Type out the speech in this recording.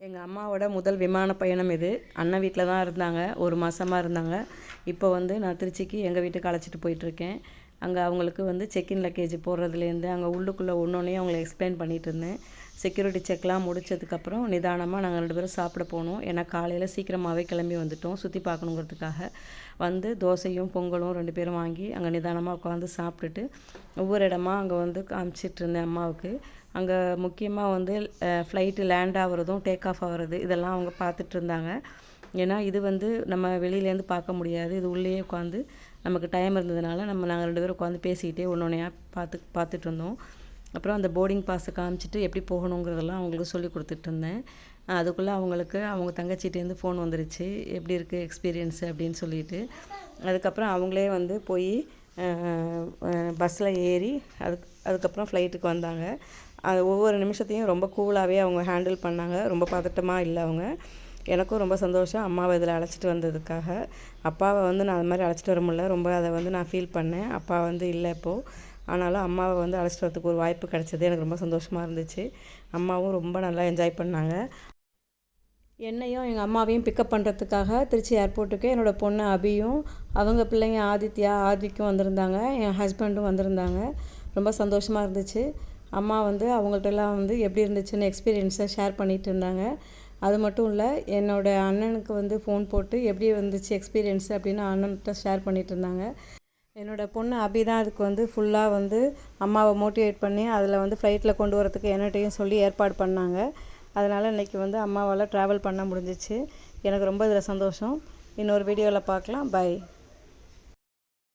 எங்கள் அம்மாவோட முதல் விமான பயணம் இது. அண்ணன் வீட்டில் தான் இருந்தாங்க. ஒரு மாதமா இருந்தாங்க. இப்போ வந்து நான் திருச்சிக்கு எங்கள் வீட்டுக்கு அழைச்சிட்டு போயிட்டுருக்கேன் அங்கே அவங்களுக்கு வந்து செக்இன் லக்கேஜ் போடுறதுலேருந்து அங்கே உள்ளுக்குள்ளே ஒன்று ஒன்றையும் அவங்கள எக்ஸ்பிளைன் பண்ணிகிட்டு இருந்தேன் செக்யூரிட்டி செக்லாம் முடித்ததுக்கப்புறம் நிதானமாக நாங்கள் ரெண்டு பேரும் சாப்பிட போனோம். ஏன்னா காலையில் சீக்கிரமாகவே கிளம்பி வந்துட்டோம் சுற்றி பார்க்கணுங்கிறதுக்காக. வந்து தோசையும் பொங்கலும் ரெண்டு பேரும் வாங்கி அங்கே நிதானமாக உட்காந்து சாப்பிட்டுட்டு ஒவ்வொரு இடமா அங்கே வந்து காமிச்சிட்டு இருந்தேன் அம்மாவுக்கு. அங்கே முக்கியமாக வந்து ஃப்ளைட்டு லேண்ட் ஆகிறதும் டேக் ஆஃப் ஆகுறது இதெல்லாம் அவங்க பார்த்துட்டு இருந்தாங்க ஏன்னா இது வந்து நம்ம வெளியிலேருந்து பார்க்க முடியாது. இது உள்ளேயே உட்காந்து நமக்கு டைம் இருந்ததுனால நம்ம நாங்கள் ரெண்டு பேரும் உட்காந்து பேசிக்கிட்டே ஒன்று ஒன்றையா பார்த்து பார்த்துட்டு இருந்தோம். அப்புறம் அந்த போர்டிங் பாஸை காமிச்சிட்டு எப்படி போகணுங்கிறதெல்லாம் அவங்களுக்கு சொல்லி கொடுத்துட்டு இருந்தேன். அதுக்குள்ளே அவங்களுக்கு அவங்க தங்கச்சிட்டேருந்து ஃபோன் வந்துருச்சு. எப்படி இருக்குது எக்ஸ்பீரியன்ஸு அப்படின்னு சொல்லிட்டு. அதுக்கப்புறம் அவங்களே வந்து போய் பஸ்ஸில் ஏறி அதுக்கு அதுக்கப்புறம் ஃப்ளைட்டுக்கு வந்தாங்க. அது ஒவ்வொரு நிமிஷத்தையும் ரொம்ப கூலாகவே அவங்க ஹேண்டில் பண்ணாங்க. ரொம்ப பதட்டமாக இல்லை அவங்க. எனக்கும் ரொம்ப சந்தோஷம். அம்மாவை இதில் அழைச்சிட்டு வந்ததுக்காக. அப்பாவை வந்து நான் அது மாதிரி அழைச்சிட்டு வர முடியல. ரொம்ப அதை வந்து நான் ஃபீல் பண்ணேன். அப்பா வந்து இல்லை இப்போது ஆனாலும் அம்மாவை வந்து அழைச்சிட்டு வரதுக்கு ஒரு வாய்ப்பு கிடச்சது. எனக்கு ரொம்ப சந்தோஷமாக இருந்துச்சு. அம்மாவும் ரொம்ப நல்லா என்ஜாய் பண்ணாங்க. என்னையும் எங்கள் அம்மாவையும் பிக்கப் பண்ணுறதுக்காக திருச்சி ஏர்போர்ட்டுக்கு என்னோடய பொண்ணு அபியும் அவங்க பிள்ளைங்க ஆதித்யா ஆதிக்கும் வந்திருந்தாங்க. என் ஹஸ்பண்டும் வந்திருந்தாங்க. ரொம்ப சந்தோஷமாக இருந்துச்சு. அம்மா வந்து அவங்கள்ட்டலாம் வந்து எப்படி இருந்துச்சுன்னு எக்ஸ்பீரியன்ஸை ஷேர் பண்ணிகிட்டு இருந்தாங்க. அது மட்டும் இல்லை என்னோடய அண்ணனுக்கு வந்து ஃபோன் போட்டு எப்படி வந்துச்சு எக்ஸ்பீரியன்ஸ் அப்படின்னு அண்ணன்கிட்ட ஷேர் பண்ணிகிட்டு இருந்தாங்க. என்னோடய பொண்ணு அபி தான் அதுக்கு வந்து ஃபுல்லாக வந்து அம்மாவை மோட்டிவேட் பண்ணி அதில் வந்து ஃப்ளைட்டில் கொண்டு வரத்துக்கு என்னட்டையும் சொல்லி ஏற்பாடு பண்ணாங்க. அதனால் இன்றைக்கி வந்து அம்மாவால் ட்ராவல் பண்ண முடிஞ்சிச்சு. எனக்கு ரொம்ப இதில் சந்தோஷம். இன்னொரு வீடியோவில் பார்க்கலாம். பை